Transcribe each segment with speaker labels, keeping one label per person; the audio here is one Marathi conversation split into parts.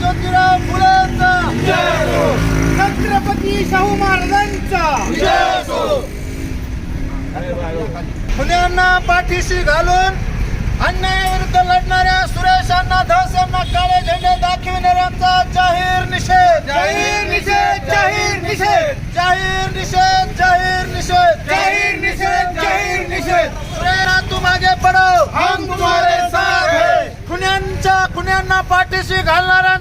Speaker 1: ज्योतिराव फुलेंचा. छत्रपती शाहू महाराजांचा.
Speaker 2: पुण्यांना पाठीशी घालून अन्यायाविरुद्ध लढणाऱ्या सुरेशांना धळसेंना काळे झेंडे दाखविणाऱ्यांचा जाहीर निषेध.
Speaker 1: जाहीर निषेध जाहीर निषेध.
Speaker 2: जाहीर निषेध जाहीर निषेध.
Speaker 1: जाहीर निषेध जाहीर निषेध.
Speaker 2: सुरेशा तू मागे पडव.
Speaker 1: हम तुम्हारे साथ
Speaker 2: खुण्यांच्या खुण्यांना पाठीशी घालणाऱ्या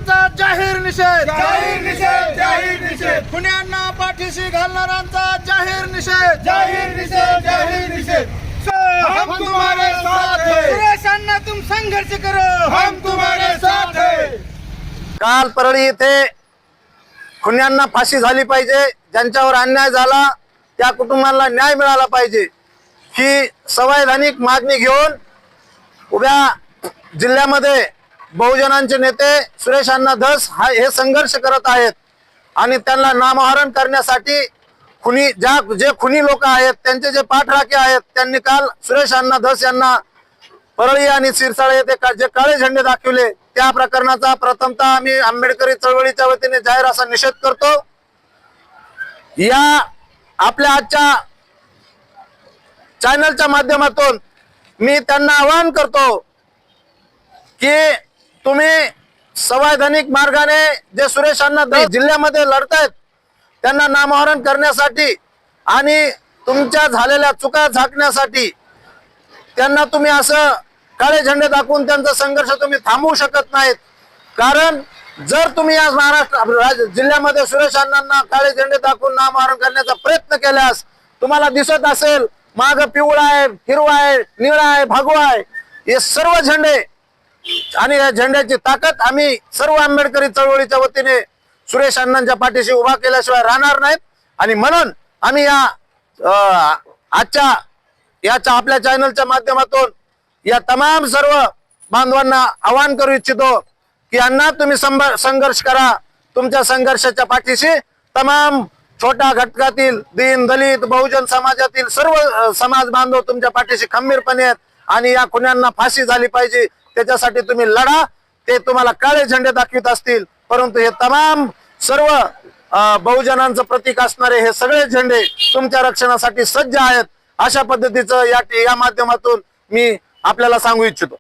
Speaker 2: निषेध.
Speaker 1: जाहीर निषेध जाहीर निषेध.
Speaker 2: खुन्यांना पाठीशी घालणाऱ्यांचा जाहीर निषेध.
Speaker 1: जाहीर निषेध जाहीर निषेध. हम तुम्हारे साथ हैं.
Speaker 2: सुरेशांना तुम संघर्ष करो.
Speaker 1: हम तुम्हारे साथ हैं.
Speaker 2: काल परळी येथे खुन्यांना फाशी झाली पाहिजे. ज्यांच्यावर अन्याय झाला त्या कुटुंबाला न्याय मिळाला पाहिजे. ही संवैधानिक मागणी घेऊन उभ्या जिल्ह्यामध्ये बहुजनांचे नेते सुरेश अण्णा धस हा हे संघर्ष करत आहेत. आणि त्यांना नामहरण करण्यासाठी खुनी ज्या जे खुनी लोक आहेत त्यांचे जे पाठराखे आहेत त्यांनी काल सुरेश अण्णा धस यांना परळी आणि सिरसाळे येथे का- जे काळे झेंडे दाखवले त्या प्रकरणाचा प्रथमतः आम्ही आंबेडकरी चळवळीच्या वतीने जाहीर असा निषेध करतो. या आपल्या आजच्या चॅनलच्या माध्यमातून मी त्यांना आवाहन करतो की तुम्ही संवैधानिक मार्गाने जे सुरेश अण्णा दै जिल्ह्यामध्ये लढतायत त्यांना नामहरण करण्यासाठी आणि तुमच्या झालेल्या चुका झाकण्यासाठी त्यांना तुम्ही असं काळे झेंडे दाखवून त्यांचा संघर्ष तुम्ही थांबवू शकत नाहीत. कारण जर तुम्ही आज महाराष्ट्र जिल्ह्यामध्ये सुरेश अण्णांना काळे झेंडे दाखवून नामहरण करण्याचा प्रयत्न केल्यास तुम्हाला दिसत असेल माग पिवळा आहे हिरवा आहे निळा आहे भगवा आहे हे सर्व झेंडे आणि या झेंड्याची ताकद आम्ही सर्व आंबेडकरी चळवळीच्या वतीने सुरेश अण्णांच्या पाठीशी उभा केल्याशिवाय राहणार नाहीत. आणि म्हणून आम्ही या आजच्या याच्या आपल्या चॅनलच्या माध्यमातून या तमाम सर्व बांधवांना आवाहन करू इच्छितो की अण्णा तुम्ही संभ- संघर्ष करा. तुमच्या संघर्षाच्या पाठीशी तमाम छोट्या घटकातील दीन दलित बहुजन समाजातील सर्व समाज बांधव तुमच्या पाठीशी खंबीरपणे आहेत. आणि या खुन्यांना फाशी झाली पाहिजे. त्याच्यासाठी तुम्ही लढा. ते तुम्हाला काळे झेंडे दाखवित असतील. परंतु हे तमाम सर्व बहुजनांचं प्रतीक असणारे हे सगळे झेंडे तुमच्या रक्षणासाठी सज्ज आहेत. अशा पद्धतीचं या या माध्यमातून मी आपल्याला सांगू इच्छितो.